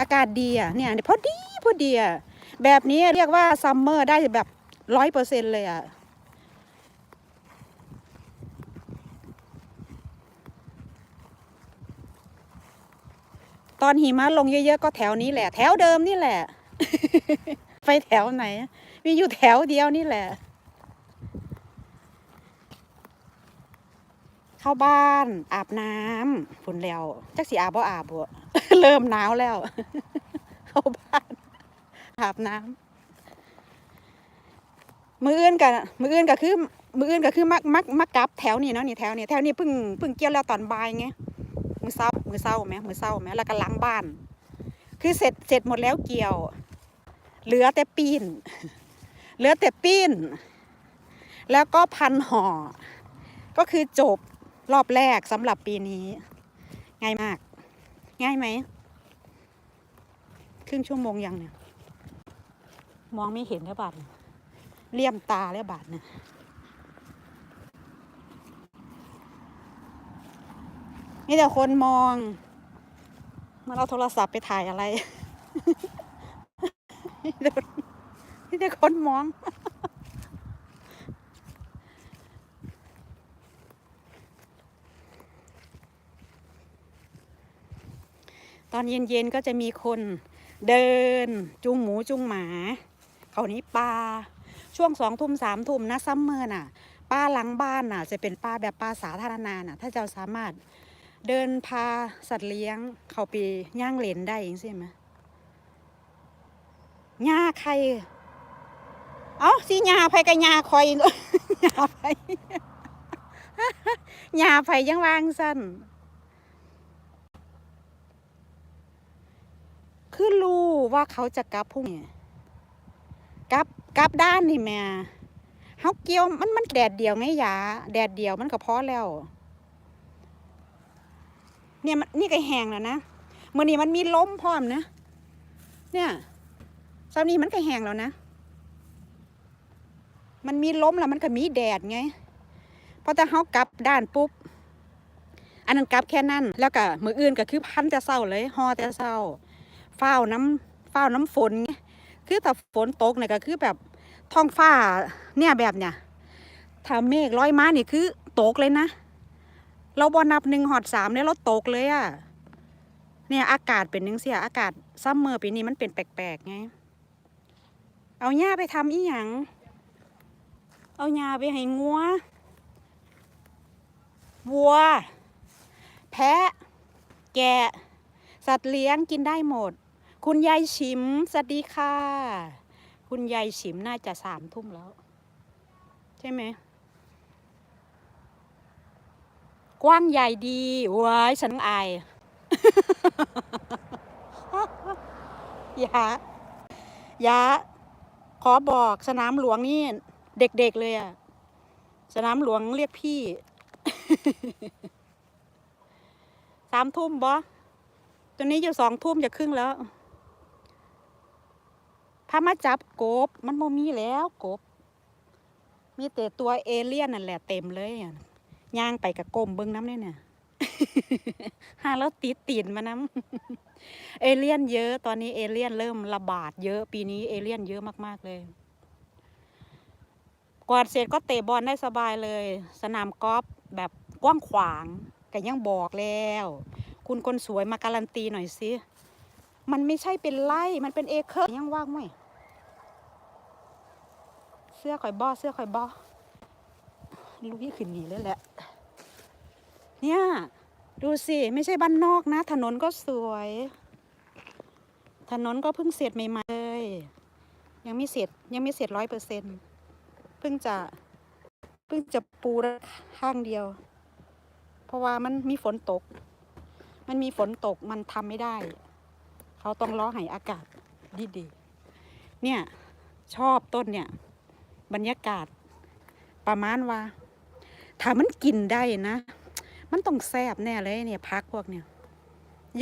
อากาศดีอะเนี่ยพอดีพอดีอะแบบนี้เรียกว่าซัมเมอร์ได้แบบร้อยเปอร์เซ็นเลยอะตอนหิมะลงเยอะๆก็แถวนี้แหละ แถวเดิมนี่แหละ ไปแถวไหน มีอยู่แถวเดียวนี่แหละ เข้าบ้านอาบน้ำฝุ่นแล้วจักสีอาบบ่อาบบ่ เริ่มหนาวแล้ว เข้าบ้านอาบน้ำมืออื่นกันมืออื่นก็คือ มืออื่นก็คือมักมักมักกลับแถวนี้เนาะนี่แถวนี้แถวนี้เพิ่งเพิ่งเกี่ยวแล้วตอนบ่ายไงมือเศร้ามือเศร้าไหมมือเศร้าไหมแล้วก็ล้างบ้าน คือเสร็จเสร็จหมดแล้วเกี่ยว เหลือแต่ปีนเหลือแต่ปีนแล้วก็พันห่อ ก็คือจบรอบแรกสำหรับปีนี้ ง่ายมาก ง่ายไหมครึ่งชั่วโมงยังเนี่ย มองไม่เห็นแล้วบาทเนี่ยเลี่ยมตาแล้วบาทเนี่ยมีแต่คนมองเมื่อเราโทรศัพท์ไปถ่ายอะไรมีแต่มีแต่คนมอง ตอนเย็นๆก็จะมีคนเดินจูงหมูจูงหมาเขานี้ปลาช่วงสองทุ่มสามทุ่มนะซัมเมอร์น่ะป้าหลังบ้านน่ะ จะเป็นป้าแบบป้าสาธารณะน่ะ ถ้าเจ้าสามารถเดินพาสัตว์เลี้ยง เขาไปย่างเหรนได้ยังใช่ไหมหญ้าใคร เอ้าสิหญ้าไผกับหญ้าคอยหญ้าไผหญ้าไผยังวางสั้น คือรู้ว่าเขาจะกลับพรุ่งนี้กลับกลับด้านนี่แม่เฮาเกี่ยวมันมันแดดเดียวไงยาแดดเดียวมันก็พอแล้ว เนี่ยมันนี่ก็แห้งแล้วนะเมื่อนี้มันมีลมพร้อมนะ เนี่ยเช้านี้มันก็แห้งแล้วนะ มันมีลมแล้วมันก็มีแดดไงพอแต่เฮากลับด้านปุ๊บอันนั้นกลับแค่นั้นแล้วก็มืออื่นก็คือพันแต่เศร้าเลยหอแต่เศร้า ฟ้าวน้ำฟ้าวน้ำฝนไงคือถ้าฝนตกเนี่ยก็คือแบบท้องฟ้าเนี่ยแบบเนี่ยถ้าเมฆลอยมานี่คือตกเลยนะ เราบอนับหนึ่งหอดสามเนี่ยเราตกเลยอะเนี่ยอากาศเป็นนึงเสียอากาศซัมเมอร์ปีนี้มันเป็นแปลกๆไงเอาหญ้าไปทำอีหยังเอาหญ้าไปให้งัววัว แพะ แกะ สัตว์เลี้ยงกินได้หมด คุณยายฉิมสวัสดีค่ะ คุณยายฉิมน่าจะสามทุ่มแล้ว ใช่ไหมกว้างใหญ่ดีว้ายฉันอายยะยะขอบอกสนามหลวงนี่เด็กๆเลยอะสนามหลวงเรียกพี่สามทุ่มบอตัวนี้อยู่สองทุ่มจะครึ่งแล้ว พามาจับกบ มันโมมีแล้วกบ มีแต่ตัวเอเลี่ยนนั่นแหละเต็มเลยย่างไปกับกลมเบิ้งน้ำเนี่ยเนี่ยหาแล้วติดตีนมาน้ำเอเลี่ยนเยอะ ตอนนี้เอเลี่ยนเริ่มระบาดเยอะ ปีนี้เอเลี่ยนเยอะมากๆเลยกวาดเสร็จก็เตะบอลได้สบายเลย สนามกอล์ฟแบบกว้างขวางก็ยังบอกแล้ว คุณคนสวยมาการันตีหน่อยสิ มันไม่ใช่เป็นไร่ มันเป็นเอเคอร์ยังว่างไหม เสื้อข่อยบอเสื้อข่อยบอลูกยี่ขึ้นหนีเลยแหละ เนี่ยดูสิ ไม่ใช่บ้านนอกนะ ถนนก็สวย ถนนก็เพิ่งเสร็จใหม่ๆเลย ยังไม่เสร็จยังไม่เสร็จร้อยเปอร์เซ็นเพิ่งจะเพิ่งจะปูข้างเดียว เพราะว่ามันมีฝนตก มันมีฝนตกมันทำไม่ได้ เขาต้องล้อให้อากาศดีๆเนี่ย ชอบต้นเนี่ย บรรยากาศ ประมาณว่า ถ้ามันกินได้นะ มันต้องแซบแน่เลยเนี่ยพักพวกเนี่ย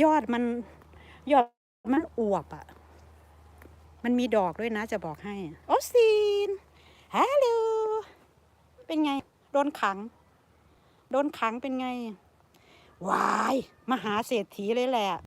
ยอดมัน ยอดมันอวบอะ่ะ มันมีดอกด้วยนะจะบอกให้ โอซีนฮัลโหลเป็นไง โดนขัง โดนขังเป็นไง วาย มหาเศรษฐีเลยแหละ